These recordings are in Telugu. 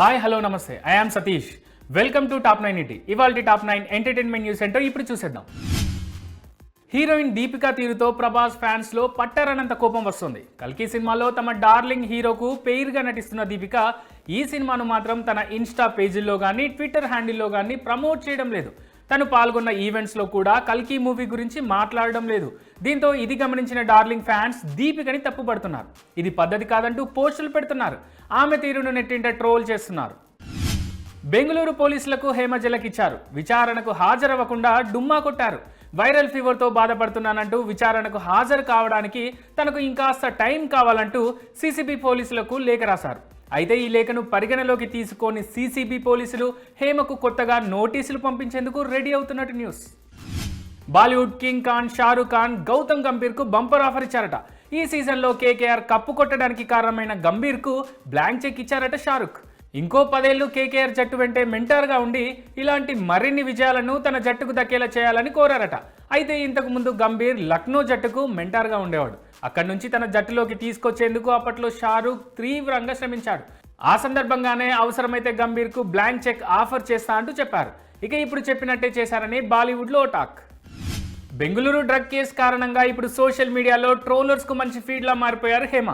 Hi hello namaste. I am Satish. Welcome to top nine ET ఇవాళ టాప్ నైన్ ఎంటర్టైన్మెంట్ న్యూస్ ఏంటో ఇప్పుడు చూసేద్దాం. హీరోయిన్ దీపికా తీరుతో ప్రభాస్ ఫ్యాన్స్లో పట్టరనంత కోపం వస్తుంది. కల్కి సినిమాలో తమ డార్లింగ్ హీరోకు పెయిర్గా నటిస్తున్న దీపిక ఈ సినిమాను మాత్రం తన ఇన్స్టా పేజీల్లో కానీ ట్విట్టర్ హ్యాండిల్లో కానీ ప్రమోట్ చేయడం లేదు. తను పాల్గొన్న ఈవెంట్స్లో కూడా కల్కి మూవీ గురించి మాట్లాడడం లేదు. దీంతో ఇది గమనించిన డార్లింగ్ ఫ్యాన్స్ దీపికని తప్పుపడుతున్నారు. ఇది పద్ధతి కాదంటూ పోస్టులు పెడుతున్నారు. ఆమె తీరును నెట్టింట ట్రోల్ చేస్తున్నారు. బెంగళూరు పోలీసులకు హేమజలకిచ్చారు. విచారణకు హాజరవ్వకుండా డుమ్మా కొట్టారు. వైరల్ ఫీవర్తో బాధపడుతున్నానంటూ విచారణకు హాజరు కావడానికి తనకు ఇంకాస్త టైం కావాలంటూ సీసీబీ పోలీసులకు లేఖ రాశారు. అయితే ఈ లేఖను పరిగణలోకి తీసుకొని సీసీబీ పోలీసులు హేమకు కొత్తగా నోటీసులు పంపించేందుకు రెడీ అవుతున్నట్టు news. Bollywood king Khan Shahrukh Khan Gautam గంభీర్కు bumper offer ఇచ్చారట. ఈ సీజన్లో కేకేఆర్ కప్పు కొట్టడానికి కారణమైన గంభీర్కు బ్లాంక్ చెక్ ఇచ్చారట షారుఖ్. ఇంకో పదేళ్ళు కేకేఆర్ జట్టు వెంటే మెంటార్గా ఉండి ఇలాంటి మరిన్ని విజయాలను తన జట్టుకు దక్కేలా చేయాలని కోరారట. అయితే ఇంతకు ముందు గంభీర్ లక్నో జట్టుకు మెంటార్గా ఉండేవాడు. అక్కడి నుంచి తన జట్టులోకి తీసుకొచ్చేందుకు అప్పట్లో షారూక్ తీవ్రంగా శ్రమించాడు. ఆ సందర్భంగానే అవసరమైతే గంభీర్కు బ్లాంక్ చెక్ ఆఫర్ చేస్తా అంటూ చెప్పారు. ఇక ఇప్పుడు చెప్పినట్టే చేశారని బాలీవుడ్లో టాక్. బెంగళూరు డ్రగ్ కేసు కారణంగా ఇప్పుడు సోషల్ మీడియాలో ట్రోలర్స్కు మంచి ఫీడ్లా మారిపోయారు హేమ.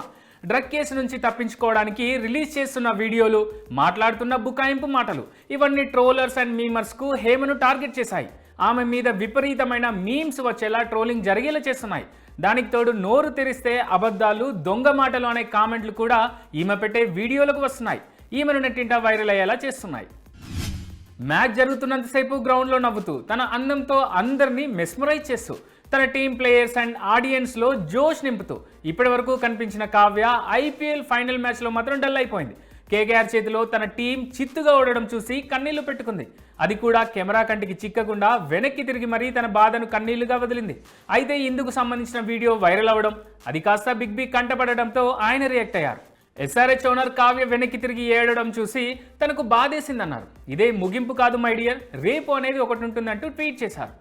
డ్రగ్ కేసు నుంచి తప్పించుకోవడానికి రిలీజ్ చేస్తున్న వీడియోలు మాట్లాడుతున్న బుకాయింపు మాటలు ఇవన్నీ ట్రోలర్స్ అండ్ మీమర్స్కు హేమను టార్గెట్ చేశాయి. ఆమె మీద విపరీతమైన మీమ్స్ వచ్చేలా ట్రోలింగ్ జరిగేలా చేస్తున్నాయి. దానికి తోడు నోరు తెరిస్తే అబద్ధాలు దొంగ మాటలు అనే కామెంట్లు కూడా ఈమె పెట్టే వీడియోలకు వస్తున్నాయి. ఈమెను నెట్టింట వైరల్ అయ్యేలా చేస్తున్నాయి. మ్యాచ్ జరుగుతున్నంతసేపు గ్రౌండ్లో నవ్వుతూ తన అందంతో అందరినీ మెస్మరైజ్ చేస్తూ తన టీం ప్లేయర్స్ అండ్ ఆడియన్స్లో జోష్ నింపుతూ ఇప్పటి వరకు కనిపించిన కావ్య ఐపీఎల్ ఫైనల్ మ్యాచ్లో మాత్రం డల్ అయిపోయింది. కేకేఆర్ చేతిలో తన టీం చిత్తుగా ఓడడం చూసి కన్నీళ్ళు పెట్టుకుంది. అది కూడా కెమెరా కంటికి చిక్కకుండా వెనక్కి తిరిగి మరీ తన బాధను కన్నీళ్ళుగా వదిలింది. అయితే ఇందుకు సంబంధించిన వీడియో వైరల్ అవ్వడం అది కాస్త బిగ్ బి కంటపడడంతో ఆయన రియాక్ట్ అయ్యారు. ఎస్ఆర్హెచ్ ఓనర్ కావ్య వెనక్కి తిరిగి ఏడడం చూసి తనకు బాధేసిందన్నారు. ఇదే ముగింపు కాదు మై డియర్. రేపు అనేది ఒకటి ఉంటుందంటూ ట్వీట్ చేశారు.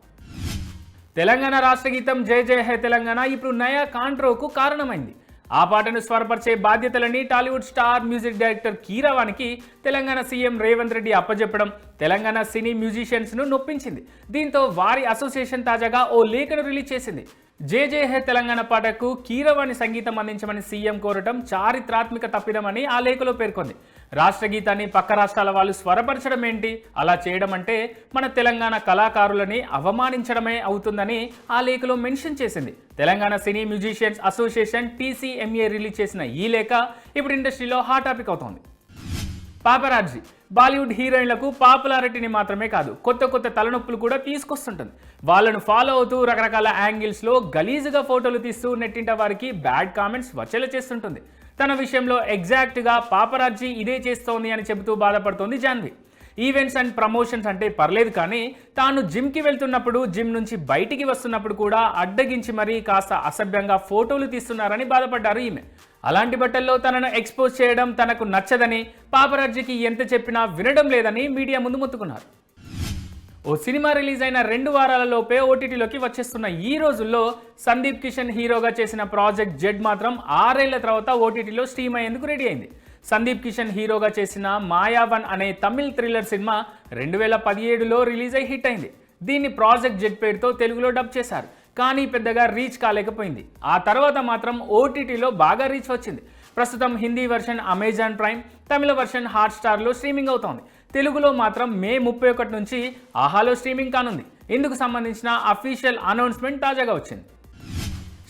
తెలంగాణ రాష్ట్ర గీతం జయ జయ హే తెలంగాణ ఇప్పుడు నయా కాంట్రోకు కారణమైంది. ఆ పాటను స్వరపరిచే బాధ్యతలని టాలీవుడ్ స్టార్ మ్యూజిక్ డైరెక్టర్ కీరవానికి తెలంగాణ సీఎం రేవంత్ రెడ్డి అప్పజెప్పడం తెలంగాణ సినీ మ్యూజిషియన్స్ను నొప్పించింది. దీంతో వారి అసోసియేషన్ తాజాగా ఓ లేఖను రిలీజ్ చేసింది. జేజేహే తెలంగాణ పాటకు కీరవాణి సంగీతం అందించమని సీఎం కోరటం చారిత్రాత్మక తప్పిదమని ఆ లేఖలో పేర్కొంది. రాష్ట్ర గీతాన్ని పక్క రాష్ట్రాల వాళ్ళు స్వరపరచడం ఏంటి? అలా చేయడం అంటే మన తెలంగాణ కళాకారులని అవమానించడమే అవుతుందని ఆ లేఖలో మెన్షన్ చేసింది. Telangana cine musicians association TCMA release చేసిన ఈ లేఖ ఇప్పుడు ఇండస్ట్రీలో హాట్ టాపిక్ అవుతోంది. పాపరాజీ బాలీవుడ్ హీరోయిన్లకు పాపులారిటీని మాత్రమే కాదు కొత్త కొత్త తలనొప్పులు కూడా తీసుకొస్తుంటుంది. వాళ్ళను ఫాలో అవుతూ రకరకాల యాంగిల్స్లో గలీజుగా ఫోటోలు తీస్తూ నెట్టింట వారికి బ్యాడ్ కామెంట్స్ వచ్చేలా చేస్తుంటుంది. తన విషయంలో ఎగ్జాక్ట్గా పాపరాజీ ఇదే చేస్తోంది అని చెబుతూ బాధపడుతోంది జాన్వి. ఈవెంట్స్ అండ్ ప్రమోషన్స్ అంటే పర్లేదు కానీ తాను జిమ్కి వెళ్తున్నప్పుడు జిమ్ నుంచి బయటికి వస్తున్నప్పుడు కూడా అడ్డగించి మరీ కాస్త అసభ్యంగా ఫోటోలు తీస్తున్నారని బాధపడ్డారు ఈమె. అలాంటి బట్టల్లో తనను ఎక్స్పోజ్ చేయడం తనకు నచ్చదని పాపరాజీకి ఎంత చెప్పినా వినడం లేదని మీడియా ముందు మొత్తుకున్నారు. ఓ సినిమా రిలీజ్ అయిన రెండు వారాలలోపే ఓటీటీలోకి వచ్చేస్తున్న ఈ రోజుల్లో సందీప్ కిషన్ హీరోగా చేసిన ప్రాజెక్ట్ జెడ్ మాత్రం ఆరేళ్ళ తర్వాత ఓటీటీలో స్ట్రీమ్ అయ్యేందుకు రెడీ అయింది. సందీప్ కిషన్ హీరోగా చేసిన మాయావన్ అనే తమిళ్ థ్రిల్లర్ సినిమా రెండు వేల పదిహేడులో రిలీజ్ అయి హిట్ అయింది. దీన్ని ప్రాజెక్ట్ జెడ్ పేరుతో తెలుగులో డబ్ చేశారు. కానీ పెద్దగా రీచ్ కాలేకపోయింది. ఆ తర్వాత మాత్రం ఓటీటీలో బాగా రీచ్ వచ్చింది. ప్రస్తుతం Hindi version Amazon Prime Tamil version హాట్స్టార్లో streaming అవుతోంది. తెలుగులో మాత్రం మే ముప్పై ఒకటి నుంచి ఆహాలో స్ట్రీమింగ్ కానుంది. ఇందుకు సంబంధించిన అఫీషియల్ అనౌన్స్మెంట్ తాజాగా వచ్చింది.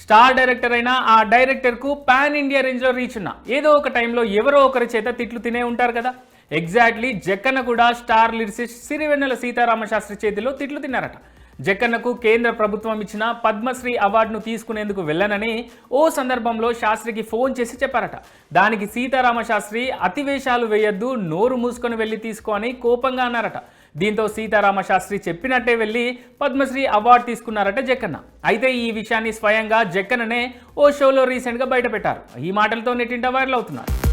స్టార్ డైరెక్టర్ అయిన ఆ డైరెక్టర్కు పాన్ ఇండియా రేంజ్లో రీచ్ ఉన్న ఏదో ఒక టైంలో ఎవరో ఒకరి చేత తిట్లు తినే ఉంటారు కదా. ఎగ్జాక్ట్లీ జక్కన్న కూడా స్టార్ లిరిసిస్ట్ సిరివెన్నెల సీతారామ శాస్త్రి చేతిలో తిట్లు తిన్నారట. జక్కన్నకు కేంద్ర ప్రభుత్వం ఇచ్చిన పద్మశ్రీ అవార్డును తీసుకునేందుకు వెళ్ళనని ఓ సందర్భంలో శాస్త్రికి ఫోన్ చేసి చెప్పారట. దానికి సీతారామ శాస్త్రి అతివేశాలు వేయొద్దు నోరు మూసుకొని వెళ్ళి తీసుకో అని కోపంగా అన్నారట. దీంతో సీతారామ శాస్త్రి చెప్పినట్టే వెళ్ళి పద్మశ్రీ అవార్డు తీసుకున్నారట జక్కన్న. అయితే ఈ విషయాన్ని స్వయంగా జక్కన్ననే ఓ షోలో రీసెంట్గా బయటపెట్టారు. ఈ మాటలతో నెట్టింట వైరల్ అవుతున్నారు.